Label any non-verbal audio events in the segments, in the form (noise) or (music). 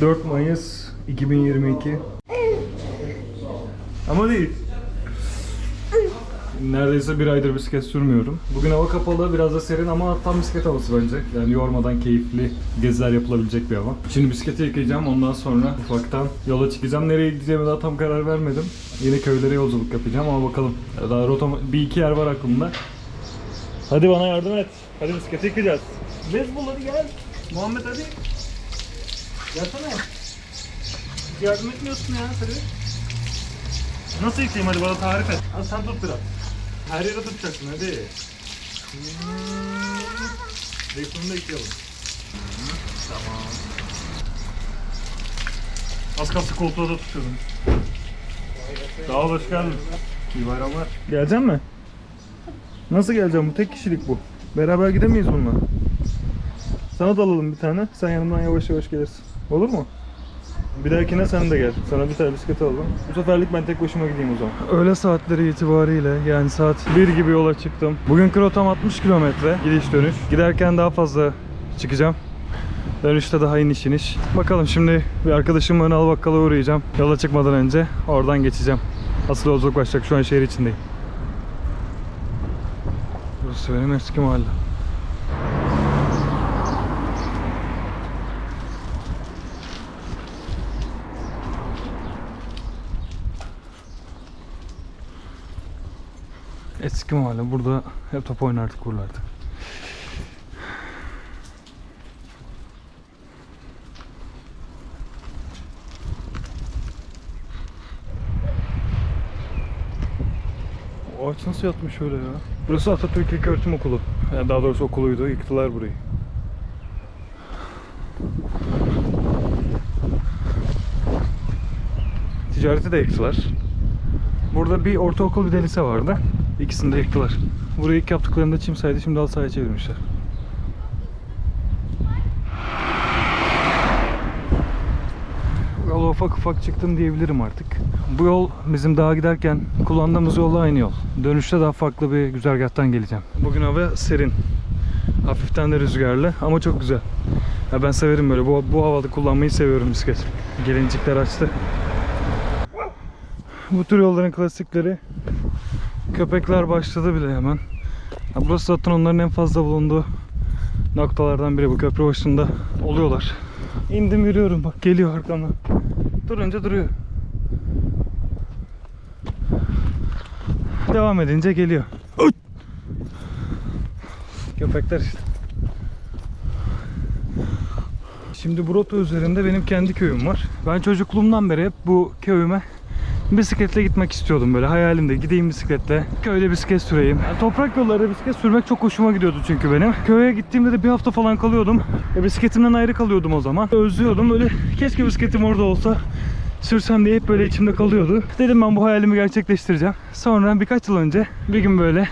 4 Mayıs 2022 Ama değil Neredeyse bir aydır bisiklet sürmüyorum. Bugün hava kapalı, biraz da serin ama tam bisiklet havası bence. Yani yormadan keyifli geziler yapılabilecek bir hava. Şimdi bisikleti yıkayacağım, ondan sonra ufaktan yola çıkacağım. Nereye gideceğime daha tam karar vermedim. Yine köylere yolculuk yapacağım ama bakalım. Daha rota, bir iki yer var aklımda. Hadi bana yardım et. Hadi bisikleti yıkayacağız. Bezbol hadi gel. Muhammed hadi. Hiç yardım etmiyorsun ya hadi. Nasıl yıkayayım hadi bana tarif et. Hadi sen tut biraz. Her yere tutacaksın hadi. Direksiyonu da yıkayalım. Tamam. Az kalsın koltuğa da tutuyordum. Sağ ol hoş geldin. İyi bayramlar. Gelecek mi? Nasıl geleceğim bu? Tek kişilik bu. Beraber gidemeyiz bununla. Sana da alalım bir tane. Sen yanımdan yavaş yavaş gelirsin. Olur mu? Bir dahakine sen de gel. Sana bir tane bisiklet alalım. Bu seferlik ben tek başıma gideyim o zaman. Öğle saatleri itibariyle yani saat 1 gibi yola çıktım. Bugün rotam 60 kilometre gidiş dönüş. Giderken daha fazla çıkacağım. Dönüşte daha iniş iniş. Bakalım şimdi bir arkadaşımın Önal Bakkal'a uğrayacağım. Yola çıkmadan önce oradan geçeceğim. Asıl yolculuk başlayacak. Şu an şehir içindeyim. Burası benim eski mahalle. Eski mahalle. Burada hep top oynardık buralarda. O ağaç nasıl yatmış öyle ya? Burası Atatürk İlköğretim Okulu. Yani daha doğrusu okuluydu. Yıktılar burayı. Ticareti de yıktılar. Burada bir ortaokul bir de lise vardı. İkisini de yıktılar. Burayı ilk yaptıklarında çim saydı şimdi al sahaya çevirmişler. Bu yola ufak ufak çıktım diyebilirim artık. Bu yol bizim dağa giderken kullandığımız yolla aynı yol. Dönüşte daha farklı bir güzergahtan geleceğim. Bugün hava serin. Hafiften de rüzgarlı ama çok güzel. Ya ben severim böyle. Bu, bu havada kullanmayı seviyorum bisiklet. Gelincikler açtı. Bu tür yolların klasikleri köpekler başladı bile hemen. Ya burası zaten onların en fazla bulunduğu noktalardan biri bu köprü başında oluyorlar. İndim yürüyorum bak geliyor arkamdan. Durunca duruyor. Devam edince geliyor. Köpekler işte. Şimdi bu rota üzerinde benim kendi köyüm var. Ben çocukluğumdan beri hep bu köyüme bisikletle gitmek istiyordum böyle hayalimde gideyim bisikletle köyde bisiklet süreyim. Yani toprak yollarda bisiklet sürmek çok hoşuma gidiyordu çünkü benim. Köye gittiğimde de bir hafta falan kalıyordum. E, bisikletimden ayrı kalıyordum o zaman. Özlüyordum böyle keşke bisikletim orada olsa sürsem diye hep böyle içimde kalıyordu. Dedim ben bu hayalimi gerçekleştireceğim. Sonra birkaç yıl önce bir gün böyle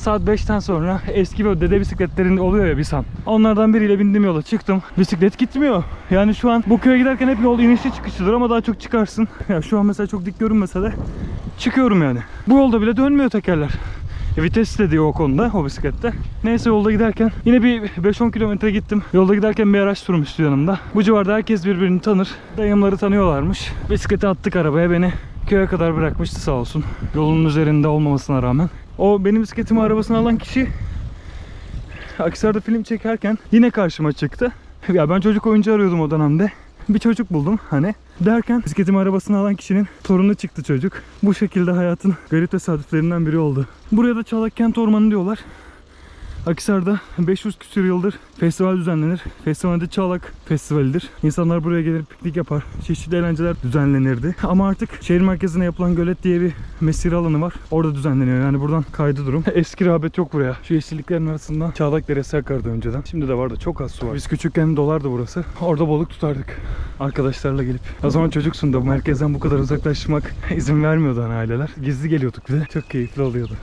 Saat 5'ten sonra eski böyle dede bisikletlerin oluyor ya bir san. Onlardan biriyle bindim yola çıktım. Bisiklet gitmiyor. Yani şu an bu köye giderken hep yol inişli çıkışlıdır ama daha çok çıkarsın. Ya şu an mesela çok dik görünmese de çıkıyorum yani. Bu yolda bile dönmüyor tekerler. E, Vites de diyor o konuda o bisiklette. Neyse yolda giderken yine bir 5-10 kilometre gittim. Yolda giderken bir araç durmuştu yanımda. Bu civarda herkes birbirini tanır. Dayımları tanıyorlarmış. Bisikleti attık arabaya beni köye kadar bırakmıştı sağ olsun. Yolun üzerinde olmamasına rağmen. O benim bisikletimi arabasına alan kişi Aksar'da film çekerken yine karşıma çıktı. Ya ben çocuk oyuncu arıyordum o dönemde. Bir çocuk buldum hani. Derken bisikletimi arabasına alan kişinin torunu çıktı çocuk. Bu şekilde hayatın garip tesadüflerinden biri oldu. Buraya da Çalakkent Kent Ormanı diyorlar. Akhisar'da 500 küsur yıldır festival düzenlenir. Festival adı Çağlak Festivali'dir. İnsanlar buraya gelir piknik yapar. Çeşitli eğlenceler düzenlenirdi. Ama artık şehir merkezine yapılan gölet diye bir mesire alanı var. Orada düzenleniyor. Yani buradan kaydı durum. (laughs) Eski rağbet yok buraya. Şu yeşilliklerin arasından Çağlak Deresi akardı önceden. Şimdi de var da çok az su var. Biz küçükken dolardı burası. Orada balık tutardık. Arkadaşlarla gelip. O zaman çocuksun da merkezden bu kadar uzaklaşmak (laughs) izin vermiyordu hani aileler. Gizli geliyorduk bir de. Çok keyifli oluyordu.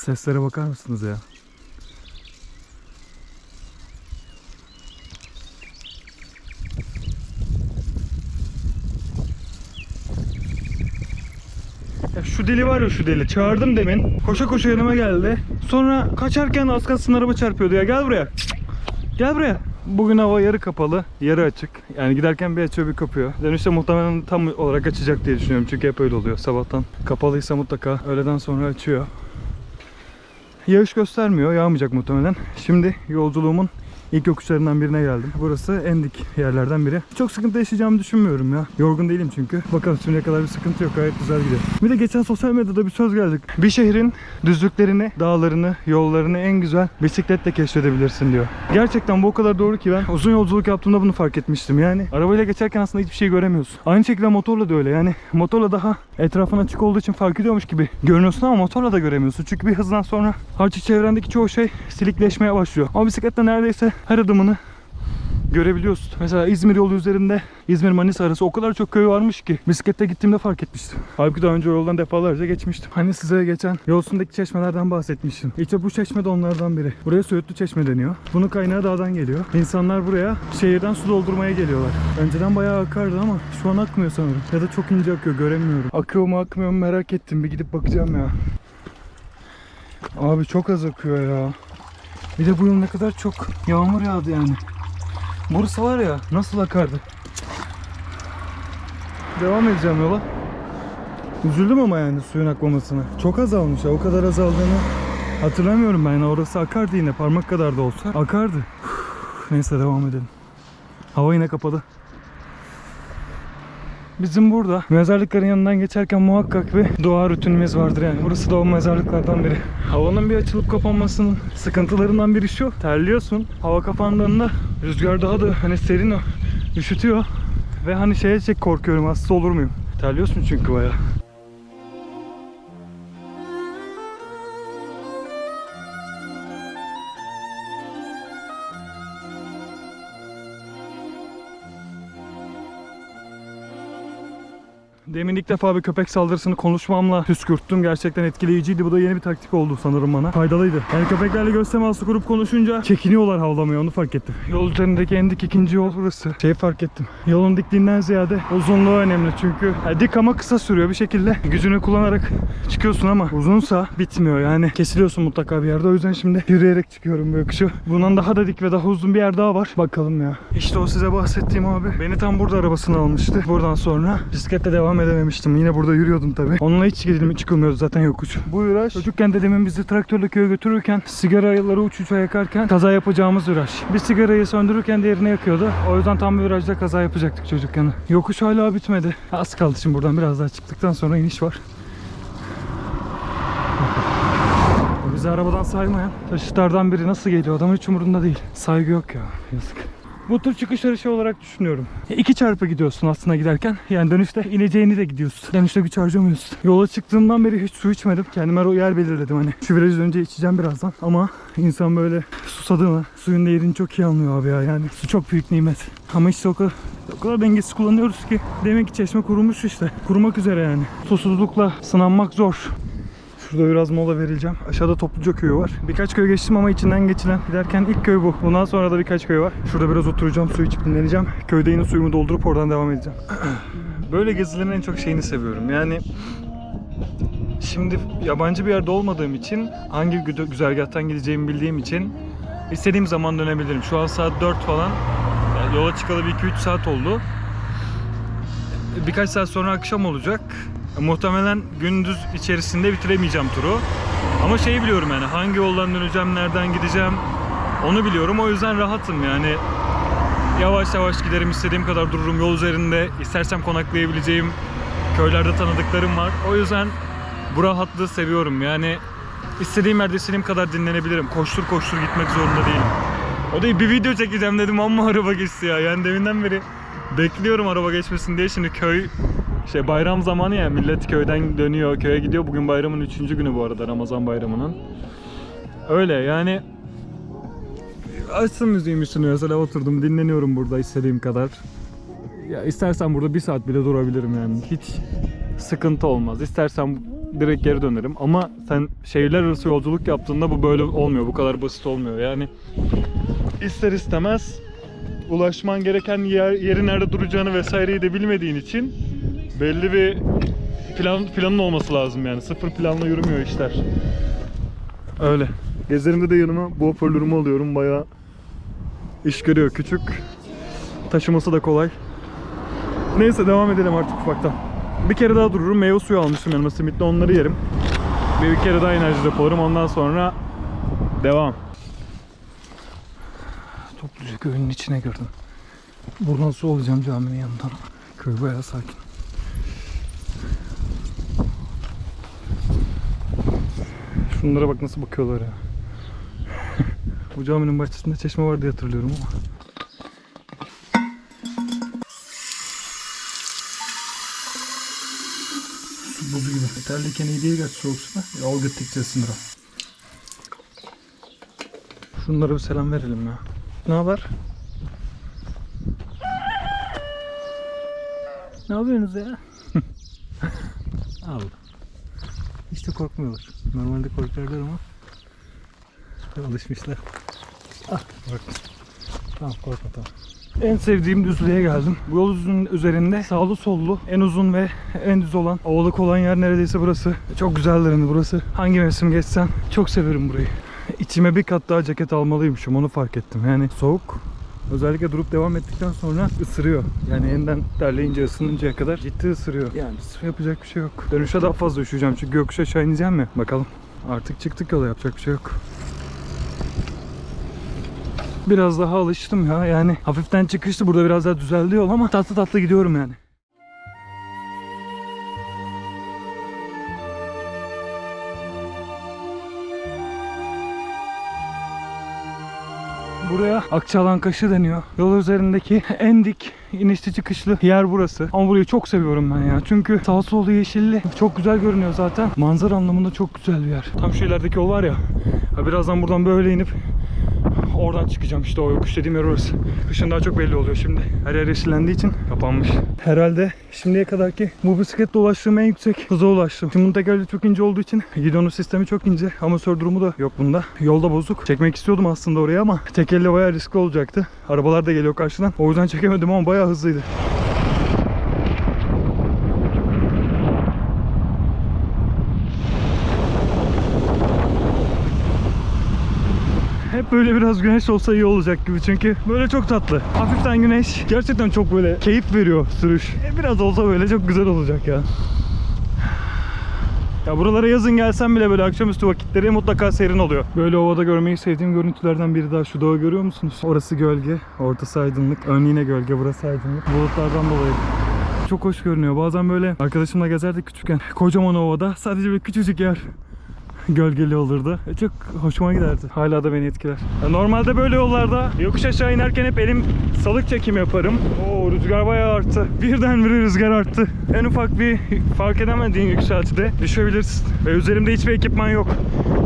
Seslere bakar mısınız ya? Ya şu deli var ya şu deli. Çağırdım demin. Koşa koşa yanıma geldi. Sonra kaçarken az kalsın araba çarpıyordu ya. Gel buraya. Gel buraya. Bugün hava yarı kapalı, yarı açık. Yani giderken bir açıyor bir kapıyor. Dönüşte muhtemelen tam olarak açacak diye düşünüyorum. Çünkü hep öyle oluyor. Sabahtan kapalıysa mutlaka öğleden sonra açıyor. Yağış göstermiyor. Yağmayacak muhtemelen. Şimdi yolculuğumun ilk yokuşlarından birine geldim. Burası en dik yerlerden biri. Çok sıkıntı yaşayacağımı düşünmüyorum ya. Yorgun değilim çünkü. Bakalım şimdiye kadar bir sıkıntı yok. Gayet güzel gidiyor. Bir de geçen sosyal medyada bir söz geldik. Bir şehrin düzlüklerini, dağlarını, yollarını en güzel bisikletle keşfedebilirsin diyor. Gerçekten bu o kadar doğru ki ben uzun yolculuk yaptığımda bunu fark etmiştim. Yani arabayla geçerken aslında hiçbir şey göremiyorsun. Aynı şekilde motorla da öyle. Yani motorla daha etrafın açık olduğu için fark ediyormuş gibi görünüyorsun ama motorla da göremiyorsun. Çünkü bir hızdan sonra artık çevrendeki çoğu şey silikleşmeye başlıyor. Ama bisikletle neredeyse her adımını görebiliyorsun. Mesela İzmir yolu üzerinde İzmir Manisa arası o kadar çok köy varmış ki bisiklette gittiğimde fark etmiştim. Halbuki daha önce yoldan defalarca geçmiştim. Hani size geçen yol üstündeki çeşmelerden bahsetmiştim. İşte bu çeşme de onlardan biri. Buraya Söğütlü Çeşme deniyor. Bunun kaynağı dağdan geliyor. İnsanlar buraya şehirden su doldurmaya geliyorlar. Önceden bayağı akardı ama şu an akmıyor sanırım. Ya da çok ince akıyor göremiyorum. Akıyor mu akmıyor mu merak ettim. Bir gidip bakacağım ya. Abi çok az akıyor ya. Bir de bu yıl ne kadar çok yağmur yağdı yani. Bursa var ya nasıl akardı. Devam edeceğim yola. Üzüldüm ama yani suyun akmamasına. Çok azalmış ya. O kadar azaldığını hatırlamıyorum ben. Orası akardı yine parmak kadar da olsa. Akardı. Neyse devam edelim. Hava yine kapalı. Bizim burada mezarlıkların yanından geçerken muhakkak bir dua rutinimiz vardır yani. Burası da o mezarlıklardan biri. Havanın bir açılıp kapanmasının sıkıntılarından biri şu. Terliyorsun. Hava kapandığında rüzgar daha da hani serin o. Üşütüyor. Ve hani şeye çek korkuyorum hasta olur muyum? Terliyorsun çünkü bayağı. Demin ilk defa bir köpek saldırısını konuşmamla püskürttüm. Gerçekten etkileyiciydi. Bu da yeni bir taktik oldu sanırım bana. Faydalıydı. Yani köpeklerle göz teması kurup konuşunca çekiniyorlar havlamaya onu fark ettim. Yol üzerindeki en dik ikinci yol burası. Şey fark ettim. Yolun dikliğinden ziyade uzunluğu önemli çünkü yani dik ama kısa sürüyor bir şekilde. Gücünü kullanarak çıkıyorsun ama uzunsa bitmiyor yani. Kesiliyorsun mutlaka bir yerde. O yüzden şimdi (laughs) yürüyerek çıkıyorum bu yokuşu. Bundan daha da dik ve daha uzun bir yer daha var. Bakalım ya. İşte o size bahsettiğim abi. Beni tam burada arabasını almıştı. Buradan sonra bisikletle devam edememiştim. Yine burada yürüyordum tabii. Onunla hiç gidilmi çıkılmıyordu zaten yokuş. Bu viraj çocukken dedemin bizi traktörle köye götürürken sigaraları uç uça yakarken kaza yapacağımız viraj. Bir sigarayı söndürürken diğerini yakıyordu. O yüzden tam bir virajda kaza yapacaktık çocukken. Yokuş hala bitmedi. Az kaldı şimdi buradan biraz daha çıktıktan sonra iniş var. Bizi arabadan saymayan taşıtlardan biri nasıl geliyor? Adamın hiç umurunda değil. Saygı yok ya. Yazık. Bu tür çıkış yarışı olarak düşünüyorum. İki çarpı gidiyorsun aslında giderken. Yani dönüşte ineceğini de gidiyorsun. Dönüşte güç harcamıyorsun. Yola çıktığımdan beri hiç su içmedim. Kendime o yer belirledim hani. Şu viraj önce içeceğim birazdan. Ama insan böyle susadı mı suyun değerini çok iyi anlıyor abi ya. Yani su çok büyük nimet. Ama işte o kadar, o kadar dengesiz kullanıyoruz ki. Demek ki çeşme kurumuş işte. Kurumak üzere yani. Susuzlukla sınanmak zor. Şurada biraz mola verileceğim. Aşağıda Topluca köyü var. Birkaç köy geçtim ama içinden geçilen giderken ilk köy bu. Bundan sonra da birkaç köy var. Şurada biraz oturacağım, su içip dinleneceğim. Köyde yine suyumu doldurup oradan devam edeceğim. (clears throat) Böyle gezilerin en çok şeyini seviyorum. Yani şimdi yabancı bir yerde olmadığım için hangi gü- güzergahtan gideceğimi bildiğim için istediğim zaman dönebilirim. Şu an saat 4 falan. Yani yola çıkalı bir 2-3 saat oldu. Birkaç saat sonra akşam olacak. Muhtemelen gündüz içerisinde bitiremeyeceğim turu. Ama şeyi biliyorum yani hangi yoldan döneceğim, nereden gideceğim onu biliyorum. O yüzden rahatım yani. Yavaş yavaş giderim, istediğim kadar dururum yol üzerinde. İstersem konaklayabileceğim köylerde tanıdıklarım var. O yüzden bu rahatlığı seviyorum. Yani istediğim yerde istediğim kadar dinlenebilirim. Koştur koştur gitmek zorunda değilim. O değil bir video çekeceğim dedim ama araba geçti ya. Yani deminden beri bekliyorum araba geçmesin diye. Şimdi köy şey bayram zamanı ya millet köyden dönüyor, köye gidiyor. Bugün bayramın 3. günü bu arada Ramazan bayramının. Öyle yani açtım müziğin üstüne mesela oturdum dinleniyorum burada istediğim kadar. Ya istersen burada bir saat bile durabilirim yani. Hiç sıkıntı olmaz. İstersen direkt geri dönerim. Ama sen şehirler arası yolculuk yaptığında bu böyle olmuyor. Bu kadar basit olmuyor. Yani ister istemez ulaşman gereken yer, yeri nerede duracağını vesaireyi de bilmediğin için belli bir plan planın olması lazım yani. Sıfır planla yürümüyor işler. Öyle. Gezerimde de yanıma bu hoparlörümü alıyorum. Bayağı iş görüyor. Küçük. Taşıması da kolay. Neyse devam edelim artık ufaktan. Bir kere daha dururum. Meyve suyu almıştım yanıma simitle onları yerim. Bir, bir kere daha enerji depolarım. Ondan sonra devam. Topluca köyünün içine girdim. Buradan su alacağım caminin yanından. Köy bayağı sakin. Şunlara bak nasıl bakıyorlar ya. (laughs) Bu caminin bahçesinde çeşme var diye hatırlıyorum ama. Su buzu gibi. Terliyken iyi değil gerçi soğuk suda. Yol gittikçe ısınır o. Şunlara bir selam verelim ya. Ne haber? Ne yapıyorsunuz ya? (laughs) Al. Hiç de korkmuyorlar. Normalde korkarlar ama alışmışlar. Ah bak. Tamam korkma tamam. En sevdiğim düzlüğe geldim. Bu yol düzlüğünün üzerinde sağlı sollu en uzun ve en düz olan ovalık olan yer neredeyse burası. Çok güzeldir hani burası. Hangi mevsim geçsen çok severim burayı. İçime bir kat daha ceket almalıymışım onu fark ettim. Yani soğuk Özellikle durup devam ettikten sonra ısırıyor. Yani yeniden terleyince ısınıncaya kadar ciddi ısırıyor. Yani yapacak bir şey yok. Dönüşe daha fazla üşüyeceğim çünkü yokuş aşağı ineceğim ya. Bakalım. Artık çıktık yola yapacak bir şey yok. Biraz daha alıştım ya. Yani hafiften çıkıştı. Burada biraz daha düzeldi yol ama tatlı tatlı gidiyorum yani. Akçalan Kaşı deniyor. Yol üzerindeki (laughs) en dik inişli çıkışlı yer burası. Ama burayı çok seviyorum ben ya. Çünkü sağ solda yeşilli. Çok güzel görünüyor zaten. Manzara anlamında çok güzel bir yer. Tam şu ilerideki yol var ya. Birazdan buradan böyle inip oradan çıkacağım işte o yokuş dediğim yer orası. Kışın daha çok belli oluyor şimdi. Her yer yeşillendiği için kapanmış. Herhalde şimdiye kadarki bu bisikletle ulaştığım en yüksek hıza ulaştım. Şimdi bunun tekerleği çok ince olduğu için gidonun sistemi çok ince. Amatör durumu da yok bunda. Yolda bozuk. Çekmek istiyordum aslında oraya ama tekerle bayağı riskli olacaktı. Arabalar da geliyor karşıdan. O yüzden çekemedim ama bayağı hızlıydı. Böyle biraz güneş olsa iyi olacak gibi çünkü böyle çok tatlı. Hafiften güneş gerçekten çok böyle keyif veriyor sürüş. E, biraz olsa böyle çok güzel olacak ya. Ya buralara yazın gelsem bile böyle akşamüstü vakitleri mutlaka serin oluyor. Böyle ovada görmeyi sevdiğim görüntülerden biri daha şu dağı görüyor musunuz? Orası gölge, ortası aydınlık, ön yine gölge, burası aydınlık. Bulutlardan dolayı. Çok hoş görünüyor. Bazen böyle arkadaşımla gezerdik küçükken. Kocaman ovada sadece bir küçücük yer gölgeli olurdu. E, Çok hoşuma giderdi. Hala da beni etkiler. Ya Normalde böyle yollarda yokuş aşağı inerken hep elim salık çekim yaparım. Oo rüzgar bayağı arttı. Birdenbire rüzgar arttı. En ufak bir fark edemediğin yükseltide düşebilirsin. Ve üzerimde hiçbir ekipman yok.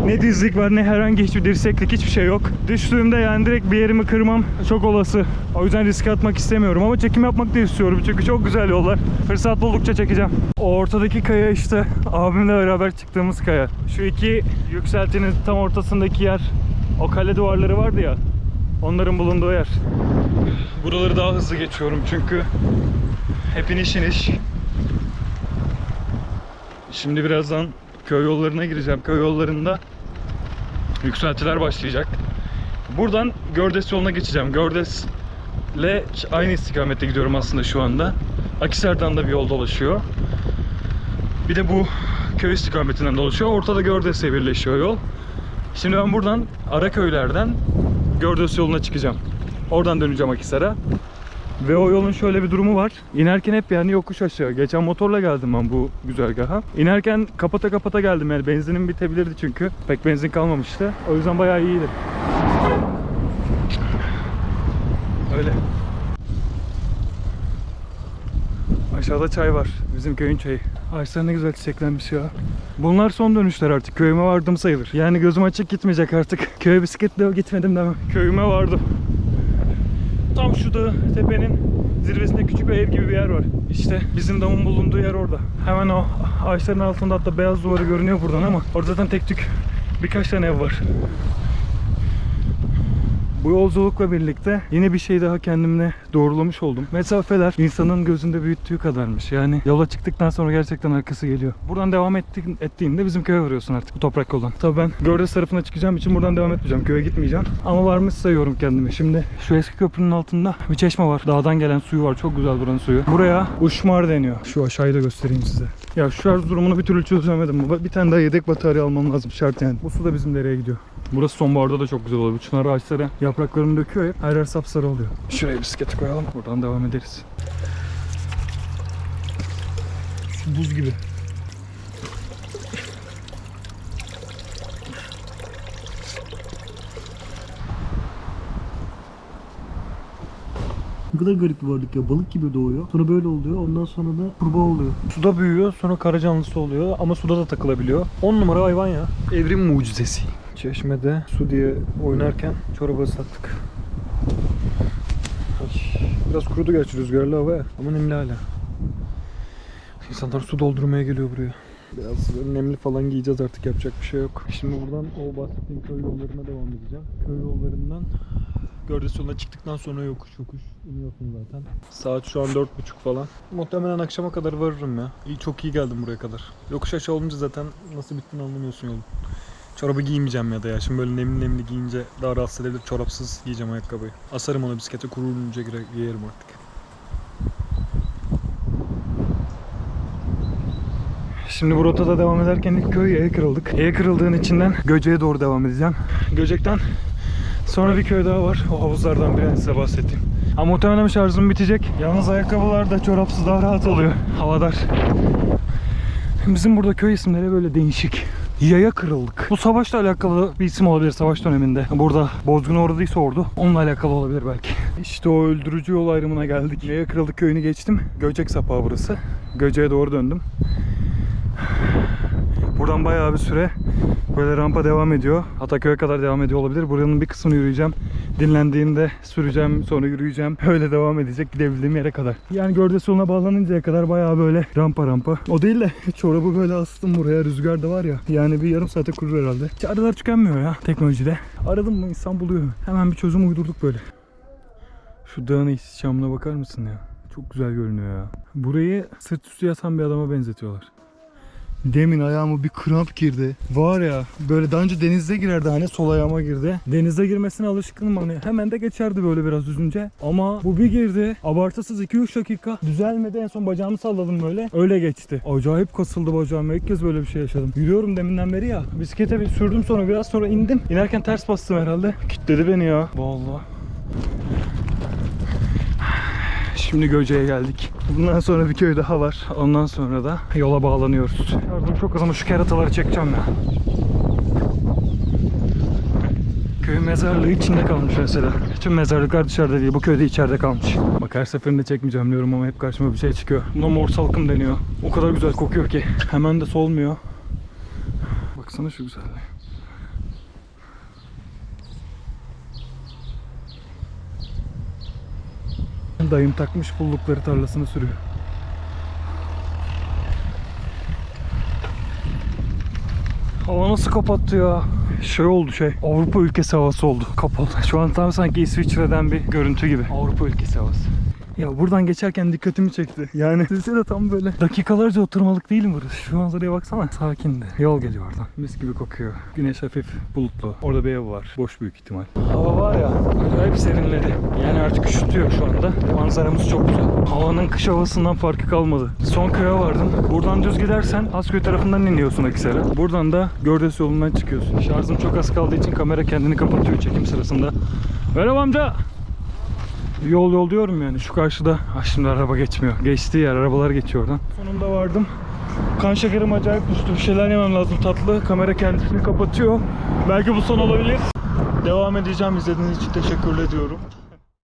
Ne dizlik var ne herhangi hiçbir dirseklik hiçbir şey yok. Düştüğümde yani direkt bir yerimi kırmam çok olası. O yüzden riske atmak istemiyorum ama çekim yapmak da istiyorum çünkü çok güzel yollar. Fırsat buldukça çekeceğim. O ortadaki kaya işte abimle beraber çıktığımız kaya. Şu iki yükseltinin tam ortasındaki yer o kale duvarları vardı ya onların bulunduğu yer. Buraları daha hızlı geçiyorum çünkü hep iniş iniş. Şimdi birazdan köy yollarına gireceğim. Köy yollarında yükseltiler başlayacak. Buradan Gördes yoluna geçeceğim. Gördes'le aynı istikamette gidiyorum aslında şu anda. Akisar'dan da bir yol dolaşıyor. Bir de bu köy istikametinden dolaşıyor. Ortada Gördes'le birleşiyor yol. Şimdi ben buradan Araköy'lerden Gördes yoluna çıkacağım. Oradan döneceğim Akisar'a. Ve o yolun şöyle bir durumu var. İnerken hep yani yokuş aşağı. Geçen motorla geldim ben bu güzergaha. İnerken kapata kapata geldim yani benzinim bitebilirdi çünkü. Pek benzin kalmamıştı. O yüzden bayağı iyiydi. Öyle. Aşağıda çay var. Bizim köyün çayı. Ağaçlar ne güzel çiçeklenmiş ya. Bunlar son dönüşler artık. Köyüme vardım sayılır. Yani gözüm açık gitmeyecek artık. (laughs) Köye bisikletle gitmedim demem. Köyüme vardım. Tam şu dağ tepenin zirvesinde küçük bir ev gibi bir yer var. İşte bizim damın bulunduğu yer orada. Hemen o ağaçların altında hatta beyaz duvarı görünüyor buradan ama orada zaten tek tük birkaç tane ev var. Bu yolculukla birlikte yeni bir şey daha kendimle doğrulamış oldum. Mesafeler insanın gözünde büyüttüğü kadarmış. Yani yola çıktıktan sonra gerçekten arkası geliyor. Buradan devam ettik, ettiğinde bizim köye varıyorsun artık bu toprak yoldan. Tabii ben Gördes tarafına çıkacağım için buradan devam etmeyeceğim. Köye gitmeyeceğim. Ama varmış sayıyorum kendimi. Şimdi şu eski köprünün altında bir çeşme var. Dağdan gelen suyu var. Çok güzel buranın suyu. Buraya Uşmar deniyor. Şu aşağıyı da göstereyim size. Ya şu şarj durumunu bir türlü çözemedim. Bir tane daha yedek batarya almam lazım şart yani. Bu su da bizim dereye gidiyor. Burası sonbaharda da çok güzel oluyor. Bu çınar ağaçları yapraklarını döküyor hep. Her yer sapsarı oluyor. Şuraya bisikleti koyalım. Buradan devam ederiz. Su buz gibi. Ne kadar garip bir varlık ya. Balık gibi doğuyor. Sonra böyle oluyor. Ondan sonra da kurbağa oluyor. Suda büyüyor sonra kara canlısı oluyor ama suda da takılabiliyor. 10 numara hayvan ya. Evrim mucizesi. Çeşmede su diye oynarken çorabı ıslattık. Biraz kurudu gerçi rüzgarlı hava ya ama nemli hala. İnsanlar su doldurmaya geliyor buraya. Biraz nemli falan giyeceğiz artık yapacak bir şey yok. Şimdi buradan o bahsettiğim köy yollarına devam edeceğim. Köy yollarından Gördes yoluna çıktıktan sonra yokuş yokuş iniyorsun zaten. Saat şu an 4.30 falan. Muhtemelen akşama kadar varırım ya. İyi, çok iyi geldim buraya kadar. Yokuş aşağı olunca zaten nasıl bittiğini anlamıyorsun yolun. Çorabı giymeyeceğim ya da ya. Şimdi böyle nemli nemli giyince daha rahatsız edebilir. Çorapsız giyeceğim ayakkabıyı. Asarım ona bisiklete kurulunca giyerim artık. Şimdi bu rotada devam ederken ilk köy E'ye kırıldık. E'ye kırıldığın içinden Göcek'e doğru devam edeceğim. Göcek'ten sonra bir köy daha var. O havuzlardan birini size bahsettiğim. Ama muhtemelen şarjım bitecek. Yalnız ayakkabılar da çorapsız daha rahat oluyor. Hava dar. Bizim burada köy isimleri böyle değişik. Yaya kırıldık. Bu savaşla alakalı bir isim olabilir savaş döneminde. Burada bozgun orduysa ordu. Onunla alakalı olabilir belki. İşte o öldürücü yol ayrımına geldik. Yaya kırıldık köyünü geçtim. Göcek sapağı burası. Göcek'e doğru döndüm. Buradan bayağı bir süre böyle rampa devam ediyor. Ataköy'e kadar devam ediyor olabilir. Buranın bir kısmını yürüyeceğim. Dinlendiğinde süreceğim, sonra yürüyeceğim. (laughs) Öyle devam edecek gidebildiğim yere kadar. Yani Gördes yoluna bağlanıncaya kadar bayağı böyle rampa rampa. O değil de (laughs) çorabı böyle astım buraya. Rüzgar da var ya. Yani bir yarım saate kurur herhalde. Çağrılar tükenmiyor ya teknolojide. Aradım mı insan buluyor. Hemen bir çözüm uydurduk böyle. Şu dağın ihtişamına bakar mısın ya? Çok güzel görünüyor ya. Burayı sırt üstü yatan bir adama benzetiyorlar. Demin ayağıma bir kramp girdi. Var ya böyle daha önce denizde girerdi hani sol ayağıma girdi. Denizde girmesine alışkınım hani hemen de geçerdi böyle biraz üzünce. Ama bu bir girdi. Abartısız 2-3 dakika düzelmedi en son bacağımı salladım böyle. Öyle geçti. Acayip kasıldı bacağım. İlk kez böyle bir şey yaşadım. Yürüyorum deminden beri ya. Bisiklete bir sürdüm sonra biraz sonra indim. İnerken ters bastım herhalde. Kitledi beni ya. Vallahi. Şimdi Göce'ye geldik. Bundan sonra bir köy daha var. Ondan sonra da yola bağlanıyoruz. Yardım çok az ama şu kerataları çekeceğim ya. Köy mezarlığı içinde kalmış mesela. Tüm mezarlıklar dışarıda değil. Bu köyde içeride kalmış. Bak her seferinde çekmeyeceğim diyorum ama hep karşıma bir şey çıkıyor. Buna mor salkım deniyor. O kadar güzel kokuyor ki. Hemen de solmuyor. Baksana şu güzelliğe. Dayım takmış buldukları tarlasını sürüyor. Hava nasıl kapattı ya? Şey oldu şey. Avrupa ülkesi havası oldu. Kapalı. Şu an tam sanki İsviçre'den bir görüntü gibi. Avrupa ülkesi havası. Ya buradan geçerken dikkatimi çekti. Yani (laughs) sizce de tam böyle dakikalarca oturmalık değil mi burası? Şu manzaraya baksana. Sakindi. Yol geliyor oradan. Mis gibi kokuyor. Güneş hafif bulutlu. Orada bir ev var. Boş büyük ihtimal. Hava var ya acayip serinledi. Yani artık üşütüyor şu anda. Manzaramız çok güzel. Havanın kış havasından farkı kalmadı. Son köye vardım. Buradan düz gidersen Hasköy tarafından iniyorsun Akisar'a. Buradan da Gördes yolundan çıkıyorsun. Şarjım çok az kaldığı için kamera kendini kapatıyor çekim sırasında. Merhaba amca. Yol yol diyorum yani şu karşıda. Ah şimdi araba geçmiyor. Geçtiği yer arabalar geçiyor oradan. Sonunda vardım. Kan şekerim acayip düştü. Bir şeyler yemem lazım tatlı. Kamera kendisini kapatıyor. Belki bu son olabilir. Devam edeceğim. İzlediğiniz için teşekkür ediyorum.